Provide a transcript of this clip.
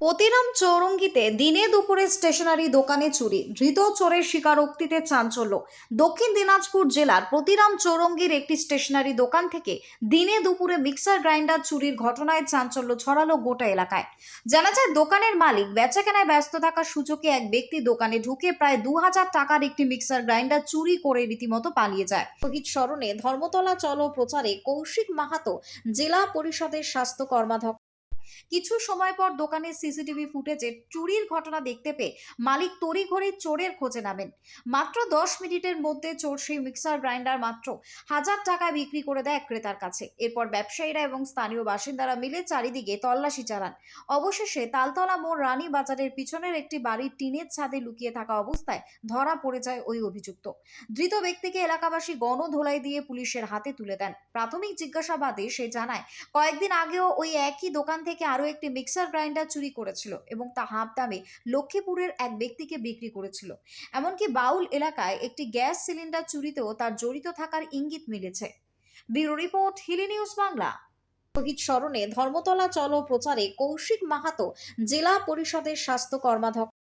পতিরাম চৌরঙ্গিতে দিনে দুপুরে স্টেশনারি দোকানে চুরি, ধৃত চোরের স্বীকারোক্তিতে চাঞ্চল্য। দক্ষিণ দিনাজপুর জেলার পতিরাম চৌরঙ্গির একটি স্টেশনারি দোকান থেকে দিনে দুপুরে মিক্সার গ্রাইন্ডার চুরির ঘটনায় চাঞ্চল্য ছড়ালো গোটা এলাকায়। জানা যায়, দোকানের মালিক বেচাকেনায় ব্যস্ত থাকার সুযোগে এক ব্যক্তি দোকানে ঢুকে প্রায় দু হাজার টাকার একটি মিক্সার গ্রাইন্ডার চুরি করে রীতিমতো পালিয়ে যায়। শহীদ স্মরণে ধর্মতলা চলো প্রচারে কৌশিক মাহাতো জেলা পরিষদের স্বাস্থ্য কর্মাধ্যক্ষ কিছু সময় পর দোকানের সিসিটিভি ফুটেজে চুরির ঘটনা দেখতে পেয়ে মালিক তড়িঘড়ি চোরের খোঁজে নামেন। মাত্র দশ মিনিটের মধ্যে চোর সেই মিক্সার গ্রাইন্ডার মাত্র হাজার টাকায় বিক্রি করে দেয় ক্রেতার কাছে। এরপর ব্যবসায়ীরা এবং স্থানীয় বাসিন্দারা মিলে চারিদিকে তল্লাশি চালান। অবশেষে তালতলা মোড় রানী বাজারের পিছনের একটি বাড়ির টিনের ছাদে লুকিয়ে থাকা অবস্থায় ধরা পড়ে যায় ওই অভিযুক্ত। ধৃত ব্যক্তিকে এলাকাবাসী গণধোলাই দিয়ে পুলিশের হাতে তুলে দেন। প্রাথমিক জিজ্ঞাসাবাদে সে জানায়, কয়েকদিন আগেও ওই একই দোকান থেকে আরও একটি মিক্সার গ্রাইন্ডার চুরি করেছিল এবং তা হাফ দামে লক্ষ্মীপুরের এক ব্যক্তিকে বিক্রি করেছিল। এমনকি বাউল এলাকায় একটি গ্যাস সিলিন্ডার চুরিতেও তার জড়িত থাকার ইঙ্গিত মিলেছে। Bureau report, Hili news Bangla. শহীদ স্মরণে ধর্মতলা চলো প্রচারে কৌশিক মাহাতো জেলা পরিষদের স্বাস্থ্য কর্মাধ্যক্ষ।